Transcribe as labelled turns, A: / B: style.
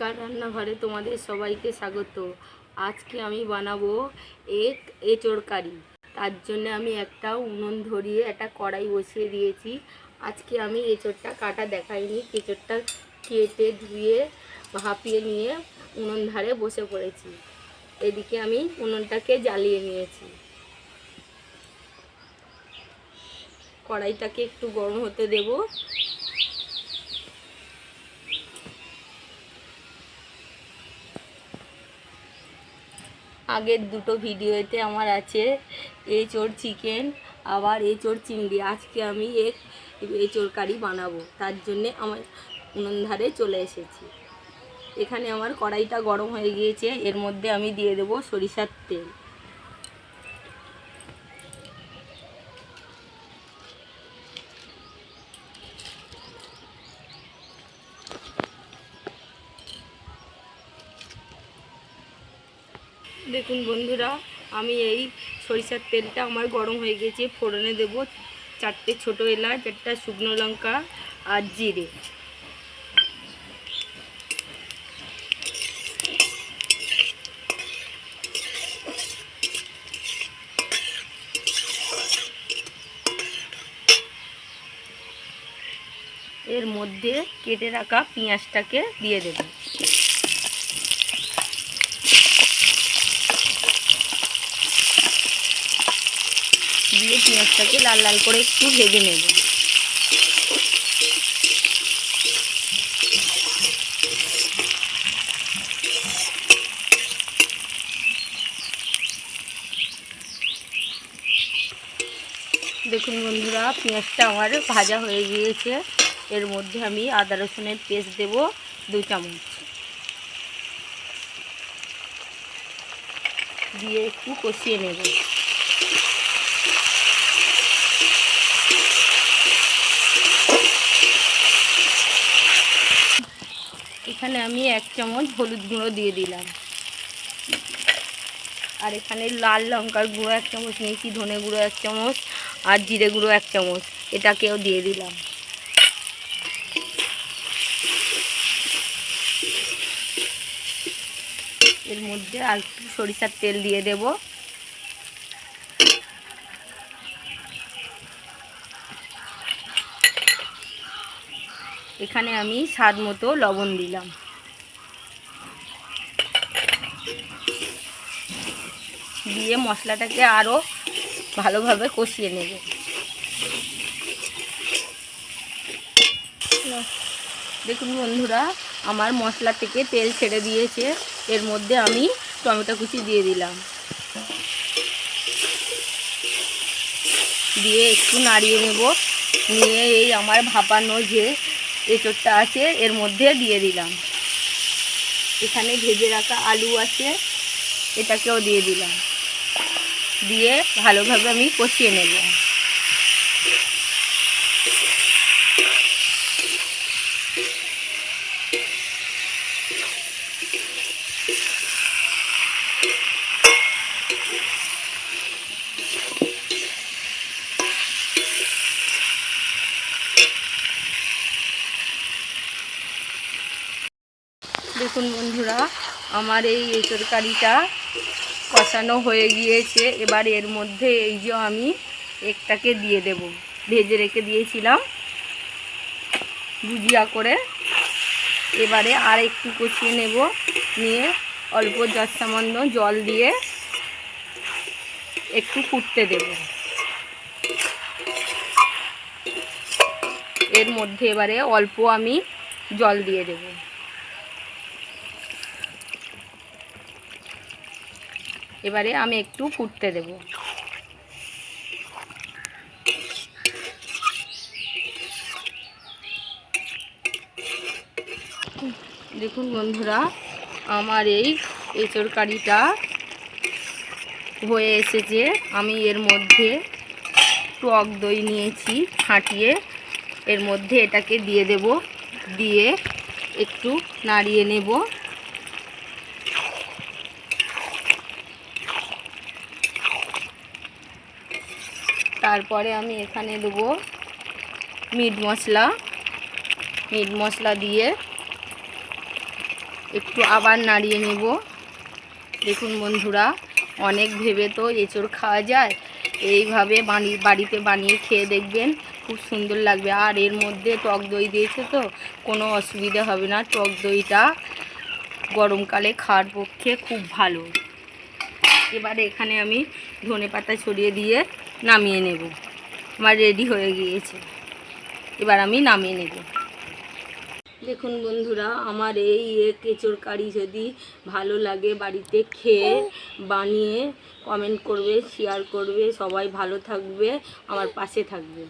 A: রিক্কার রান্নাঘরে তোমাদের সবাইকে স্বাগত। আজকে আমি বানাবো এক এঁচড় কারি তার জন্য আমি একটা উনুন ধরিয়ে, একটা কড়াই বসিয়ে দিয়েছি। আজকে আমি এঁচড়টা কাটা দেখাইনি, এঁচড়টা কেটে ধুয়ে, ভাপিয়ে নিয়ে উনুন ধারে বসে পড়েছি। এদিকে আমি উনুনটাকে জ্বালিয়ে নিয়েছি। কড়াইটাকে একটু গরম হতে দেবো। আগের দুটো ভিডিওতে আমার আছে এঁচোড় চিকেন, আবার এঁচোড় চিংড়ি। আজকে আমি এক এঁচোড় কারি বানাবো, তার জন্যে আমার উনুন ধারে চলে এসেছি। এখানে আমার কড়াইটা গরম হয়ে গিয়েছে, এর মধ্যে আমি দিয়ে দেবো সরিষার তেল। দেখুন বন্ধুরা, আমি এই সরিষার তেলটা আমার গরম হয়ে গেছে, ফোড়নে দেব চারটে ছোটো এলাচ, একটা শুকনো লঙ্কা আর জিরে। এর মধ্যে কেটে রাখা পেঁয়াজটাকে দিয়ে দেবো দিয়ে পেঁয়াজটাকে লাল লাল করে একটু ভেজে নেব। দেখুন বন্ধুরা, পেঁয়াজটা আমার ভাজা হয়ে গিয়েছে। এর মধ্যে আমি আদা রসুনের পেস্ট দেব দু চামচ। দিয়ে একটু কষিয়ে নেব। এখানে আমি এক চামচ হলুদ গুঁড়ো দিয়ে দিলাম। আর এখানে লাল লঙ্কার গুঁড়ো এক চামচ নিয়েছি ধনে গুঁড়ো এক চামচ, আর জিরে গুঁড়ো এক চামচ, এটাকেও দিয়ে দিলাম। এর মধ্যে আর সরিষার তেল দিয়ে দেব। এখানে আমি স্বাদ মতো লবণ দিলাম। দিয়ে মশলাটাকে আরও ভালোভাবে কষিয়ে নেব। দেখুন বন্ধুরা, আমার মশলা থেকে তেল ছেড়ে দিয়েছে। এর মধ্যে আমি টমেটো কুচি দিয়ে দিলাম। দিয়ে একটু নাড়িয়ে নেব। নিয়ে এই আমার ভাপানো যে এঁচোড়টা আছে, এর মধ্যে দিয়ে দিলাম। এখানে ভেজে রাখা আলু আছে, এটাকেও দিয়ে দিলাম। দিয়ে ভালোভাবে আমি কষিয়ে নেব। দেখুন বন্ধুরা, আমার এই তরকারিটা কষানো হয়ে গিয়েছে। এবার এর মধ্যে এই যে আমি একটাকে দিয়ে দেব। ভেজে রেখে দিয়েছিলাম, ভুজিয়া করে। এবারে আর একটু কষিয়ে নেব, নিয়ে অল্প যার সামান্য জল দিয়ে একটু ফুটতে দেব। এর মধ্যে এবারে অল্প আমি জল দিয়ে দেবো। এবারে আমি একটু ফুটতে দেব। দেখুন বন্ধুরা, আমার এই এঁচড় কারিটা হয়ে এসেছে। আমি এর মধ্যে টক দই নিয়েছি, ফাটিয়ে এর মধ্যে এটাকে দিয়ে দেব। দিয়ে একটু নাড়িয়ে নেব। তারপরে আমি এখানে দেবো মিট মশলা। মিট মশলা দিয়ে একটু আবার নাড়িয়ে নেব। দেখুন বন্ধুরা, অনেক ভেবে তো এঁচড় খাওয়া যায়। এইভাবে বানি, বাড়িতে বানিয়ে খেয়ে দেখবেন খুব সুন্দর লাগবে। আর এর মধ্যে টক দই দিয়েছে তো, কোনো অসুবিধা হবে না। টক দইটা গরমকালে খাওয়ার পক্ষে খুব ভালো। এবারে এখানে আমি ধনে পাতা ছড়িয়ে দিয়ে নামিয়ে নেব। আমার রেডি হয়ে গিয়েছে। এবার আমি নামিয়ে নেব। দেখুন বন্ধুরা, আমার এই কেঁচোর কারি যদি ভালো লাগে বাড়িতে খেয়ে, বানিয়ে কমেন্ট করবে শেয়ার করবে, সবাই ভালো থাকবে, আমার পাশে থাকবে।